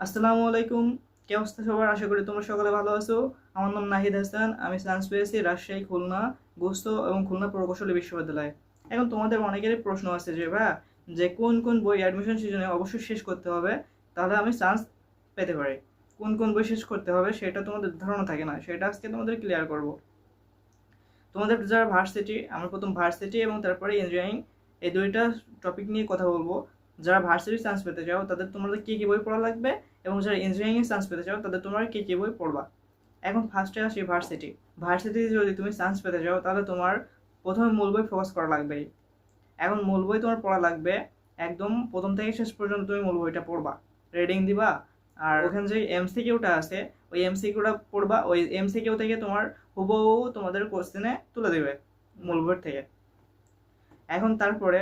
আসসালামু আলাইকুম। কে অবস্থা সবার? আশা করি তোমরা সকলে ভালো আছো। আমার নাম নাহিদ হাসান, আমি সায়েন্স পেয়েছি রাজশাহী, খুলনা, গোস্ত এবং খুলনা প্রকৌশলী বিশ্ববিদ্যালয়। এখন তোমাদের অনেকেরই প্রশ্ন আছে যে ভাই যে কোন কোন বই অ্যাডমিশন সিজনে অবশ্যই শেষ করতে হবে? তাহলে আমি চান্স পেতে পারি। কোন কোন বই শেষ করতে হবে সেটা তোমাদের ধারণা থাকে না, সেটা আজকে তোমাদের ক্লিয়ার করব। তোমাদের যারা ভার্সিটি আমার প্রথম ভার্সিটি এবং তারপরে ইঞ্জিনিয়ারিং এই দুইটা টপিক নিয়ে কথা বলব। যারা ভার্সিটি চান্স পেতে চাও, তাদের তোমাদের কী কী বই পড়া লাগবে? এবং যারা ইঞ্জিনিয়ারিং চান্স পেতে চাও, তাদের তোমরা কী কী বই পড়বা? এখন ফার্স্টে আসি ভার্সিটি ভার্সিটি যদি তুমি চান্স পেতে চাও, তাহলে তোমার প্রথমে মূল বই ফোকাস করা লাগবে এখন মূল বই তোমার পড়া লাগবে, একদম প্রথম থেকে শেষ পর্যন্ত তুমি মূল বইটা পড়বা। রেডিং দিবা, আর ওখানে যে এমসিকিউটা আছে, ওই এমসিকিউটা পড়বা, ওই এমসিকিউ থেকে তোমার হুবহু তোমাদের কোশ্চেনে তুলে দেবে, মূল বই থেকে। এখন তারপরে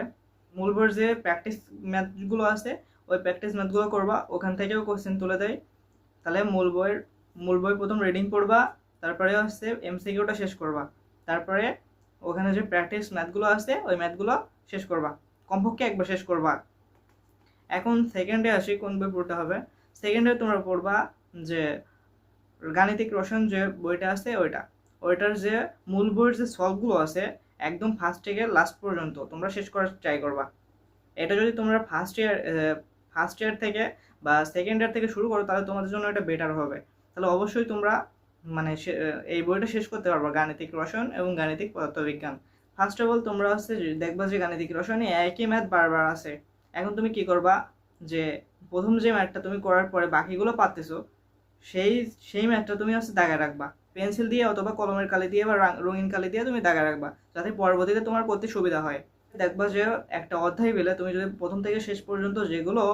মূল বইয়ের যে প্র্যাকটিস ম্যাথগুলো আছে, ওই প্র্যাকটিস ম্যাথগুলো করবা, ওখান থেকেও কোশ্চেন তুলে দেয়। তাহলে মূল বইয়ের মূল বই প্রথম রিডিং পড়বা, তারপরে হচ্ছে এমসিকিউটা শেষ করবা। তারপরে ওখানে যে প্র্যাকটিস ম্যাথগুলো আছে, ওই ম্যাথগুলো শেষ করবা। কমপক্ষে একবার শেষ করবা। এখন সেকেন্ডে আসি, কোন বই পড়তে হবে? সেকেন্ডে তোমরা পড়বা যে গাণিতিক রসায়ন যে বইটা আছে, ওইটা। ওইটার যে মূল বইয়ের যে সলভগুলো আছে একদম ফার্স্ট থেকে লাস্ট পর্যন্ত, তোমরা শেষ করার ট্রাই করবা। এটা যদি তোমরা ফার্স্ট ইয়ার ফার্স্ট ইয়ার থেকে বা সেকেন্ড ইয়ার থেকে শুরু করো, তাহলে তোমাদের জন্য এটা বেটার হবে। তাহলে অবশ্যই তোমরা মানে এই বইটা শেষ করতে পারবা, গাণিতিক রসায়ন এবং গাণিতিক পদার্থবিজ্ঞান। ফার্স্ট অফ অল তোমরা হচ্ছে দেখবা যে গাণিতিক রসায়নে একই ম্যাথ বারবার আছে। এখন তুমি কি করবা যে, প্রথম যে ম্যাথটা তুমি করার পরে বাকিগুলো পারতেছো, সেই সেই ম্যাথটা তুমি হচ্ছে দাগায় রাখবা। পেন্সিল দিয়ে অথবা কলমের কালি দিয়ে বা রঙিন কালি দিয়ে তুমি দাগায় রাখবা, যাতে পরবর্তীতে তোমার করতে সুবিধা হয়। দেখবা যে একটা অধ্যায় পেলে তুমি যদি প্রথম থেকে শেষ পর্যন্ত যেগুলো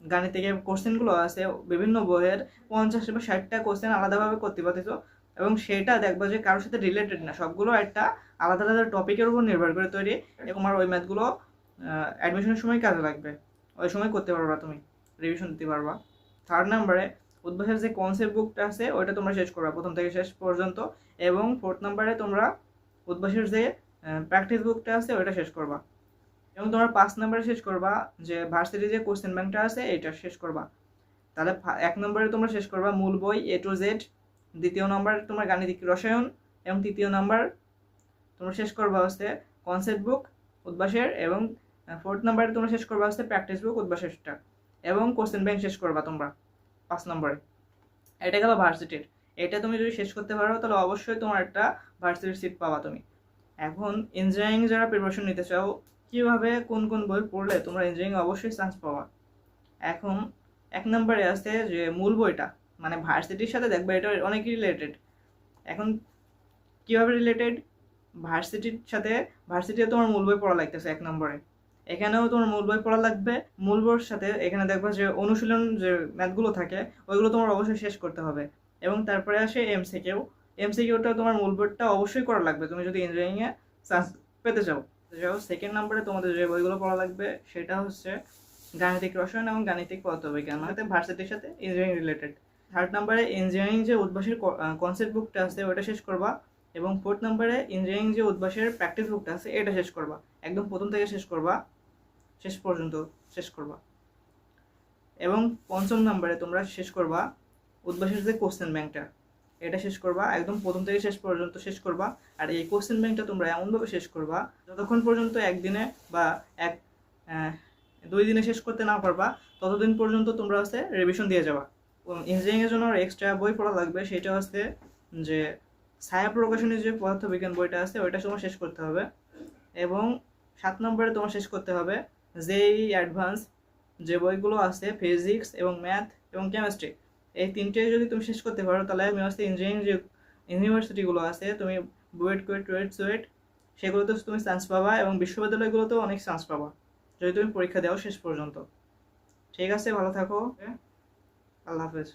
গাণিতিকের কোশ্চেনগুলো আছে, বিভিন্ন বইয়ের পঞ্চাশ বা ষাটটা কোশ্চেন আলাদাভাবে করতে পারতেছো এবং সেটা দেখবা যে কারোর সাথে রিলেটেড না, সবগুলো একটা আলাদা আলাদা টপিকের উপর নির্ভর করে তৈরি আর ওই ম্যাথগুলো অ্যাডমিশনের সময় কাজে লাগবে। ওই সময় করতে পারবা তুমি রিভিশন দিতে পারবা। থার্ড নাম্বারে উদ্ভাসের যে কনসেপ্ট বুকটা আছে, ওইটা তোমরা শেষ করবা প্রথম থেকে শেষ পর্যন্ত। এবং ফোর্থ নাম্বারে তোমরা উদ্ভাসের যে প্র্যাকটিস বুকটা আছে, ওইটা শেষ করবা। এবং তোমরা পাঁচ নাম্বারে শেষ করবা যে ভার্সিটি যে কোশ্চেন ব্যাংকটা আছে এটা শেষ করবা। তাহলে এক নম্বরে তোমরা শেষ করবা মূল বই এ টু জেড দ্বিতীয় নম্বর তোমার গাণিতিক রসায়ন, এবং তৃতীয় নাম্বার তোমরা শেষ করবা হচ্ছে কনসেপ্ট বুক উদ্ভাসের, এবং ফোর্থ নাম্বারে তোমরা শেষ করবা হচ্ছে প্র্যাকটিস বুক উদ্ভাসেরটা। এবং কোশ্চেন ব্যাংক শেষ করবা তোমরা। পাঁচ নম্বরে। এটা গেল ভার্সিটির এটা তুমি যদি শেষ করতে পারো, তাহলে অবশ্যই তোমার একটা ভার্সিটির সিট পাবা তুমি। এখন ইঞ্জিনিয়ারিং যারা প্রিপারেশন নিতে চাও, কীভাবে কোন কোন বই পড়লে তোমরা ইঞ্জিনিয়ারিং অবশ্যই চান্স পাবা। এখন এক নম্বরে আছে যে মূল বইটা মানে ভার্সিটির সাথে দেখবে এটা অনেক রিলেটেড এখন কীভাবে রিলেটেড ভার্সিটির সাথে ভার্সিটিতে তোমার মূল বই পড়া লাগতেছে এক নম্বরে। এখানেও তোমার মূল বই পড়া লাগবে। মূল বইয়ের সাথে এখানে দেখবা যে অনুশীলন যে ম্যাথগুলো থাকে, ওইগুলো তোমার অবশ্যই শেষ করতে হবে। এবং তারপরে আসে এমসিকিউ এমসিকিউটা তোমার মূল বইটা অবশ্যই করা লাগবে। তুমি যদি ইঞ্জিনিয়ারিংয়ে চান্স পেতে চাও। যাও সেকেন্ড নাম্বারে তোমাদের যে বইগুলো পড়া লাগবে, সেটা হচ্ছে গাণিতিক রসায়ন এবং গাণিতিক পদার্থবিজ্ঞান মানে ভার্সিটির সাথে ইঞ্জিনিয়ারিং রিলেটেড থার্ড নাম্বারে ইঞ্জিনিয়ারিং যে উদ্ভাসের কনসেপ্ট বুকটা আছে ওটা শেষ করবা। এবং ফোর্থ নাম্বারে ইঞ্জিনিয়ারিং যে উদ্ভাসের প্র্যাকটিস বুকটা আছে, এটা শেষ করবা। একদম প্রথম থেকে শেষ করবা। শেষ পর্যন্ত শেষ করবা। এবং পঞ্চম নাম্বারে তোমরা শেষ করবা উদ্ভাসের যে কোশ্চেন ব্যাংকটা এটা শেষ করবা, একদম প্রথম থেকে শেষ পর্যন্ত শেষ করবা, আর এই কোশ্চেন ব্যাংকটা তোমরা এমনভাবে শেষ করবা, যতক্ষণ পর্যন্ত একদিনে বা এক দুই দিনে শেষ করতে না পারবা, ততদিন পর্যন্ত তোমরা হচ্ছে রিভিশন দিয়ে যাবা। ইঞ্জিনিয়ারিংয়ের জন্য এক্সট্রা বই পড়া লাগবে, সেটা হচ্ছে যে ছায়া প্রকাশনের যে পদার্থবিজ্ঞান বইটা আছে, ওইটা তোমার শেষ করতে হবে। এবং সাত নম্বরে তোমার শেষ করতে হবে জেই অ্যাডভান্স যে বইগুলো আছে, ফিজিক্স এবং ম্যাথ এবং কেমিস্ট্রি, এই তিনটে যদি তুমি শেষ করতে পারো, তাহলে হচ্ছে ইঞ্জিনিয়ারিং যে ইউনিভার্সিটিগুলো আছে, তুমি বুয়েট কুয়েট টুয়েট সুয়েট, সেগুলোতে তুমি চান্স পাবা এবং বিশ্ববিদ্যালয়গুলোতেও অনেক চান্স পাবা, যদি তুমি পরীক্ষা দাও শেষ পর্যন্ত। ঠিক আছে, ভালো থাকো। আল্লাহ হাফেজ।